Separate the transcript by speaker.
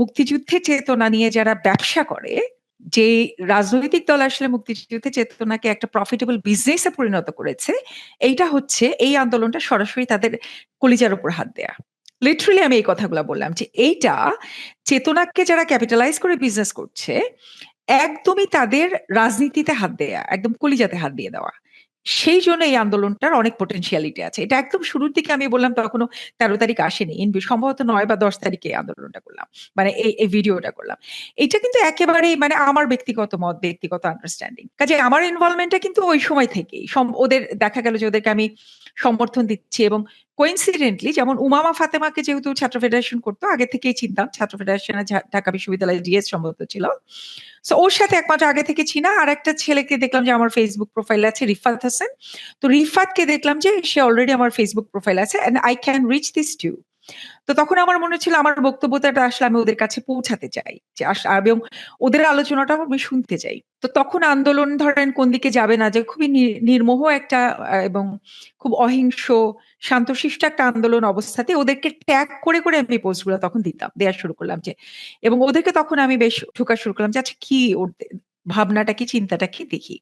Speaker 1: মুক্তিযুদ্ধের চেতনা নিয়ে যারা ব্যবসা করে, যে রাজনৈতিক দল আসলে মুক্তিযুদ্ধের চেতনাকে একটা প্রফিটেবল বিজনেসে পরিণত করেছে, এইটা হচ্ছে এই আন্দোলনটা সরাসরি তাদের কলিজার উপর হাত দেয়া। লিটারালি আমি এই কথাগুলো বললাম যে এইটা চেতনাকে যারা ক্যাপিটালাইজ করে বিজনেস করছে, একদমই তাদের রাজনীতিতে হাত দেয়া, একদম কলিজাতে হাত দিয়ে দেওয়া। সেই জন্য এই আন্দোলনটার অনেক পোটেনশিয়ালিটি আছে। এটা একদম শুরুর দিকে আমি বললাম তখনও তেরো তারিখ আসেনি। সম্ভবত নয় বা দশ তারিখে এই আন্দোলনটা করলাম। মানে এই এই ভিডিওটা করলাম। এটা কিন্তু একেবারেই মানে আমার ব্যক্তিগত মত, ব্যক্তিগত আন্ডারস্ট্যান্ডিং কাজে আমার ইনভলভমেন্টটা কিন্তু ওই সময় থেকেই। ওদের দেখা গেল যে ওদেরকে আমি সমর্থন দিচ্ছি এবং কোইন্সিডেন্টলি যেমন উমামা ফাতেমাকে যেহেতু ছাত্র ফেডারেশন করতো, আগে থেকেই চিনতাম, ছাত্র ফেডারেশনে ঢাকা বিশ্ববিদ্যালয়ে ডিএস সম্ভবত ছিল। সো ওর সাথে একমাত্র আগে থেকে চিনা, আর একটা ছেলেকে দেখলাম যে আমার ফেসবুক প্রোফাইল আছে, রিফাত হাসান। তো রিফাতকে দেখলাম যে সে অলরেডি আমার ফেসবুক প্রোফাইল আছে and I can reach this to তো তখন আমার মনে ছিল আমার বক্তব্যটা আসলে আমি ওদের কাছে পৌঁছাতে চাই। যে এবং ওদের আলোচনাটা আমি শুনতে চাই। তো তখন আন্দোলন ধরেন কোন দিকে যাবে না, যে খুবই নির্মোহ একটা, এবং খুব অহিংস, শান্তশিষ্ট একটা আন্দোলন অবস্থাতে ওদেরকে ট্যাগ করে করে আমি পোস্টগুলো তখন দিতাম দেওয়া শুরু করলাম যে, এবং ওদেরকে তখন আমি বেশ ঢোকা শুরু করলাম যে আচ্ছা কি ওর ভাবনাটা, কি চিন্তাটা, কি দেখি?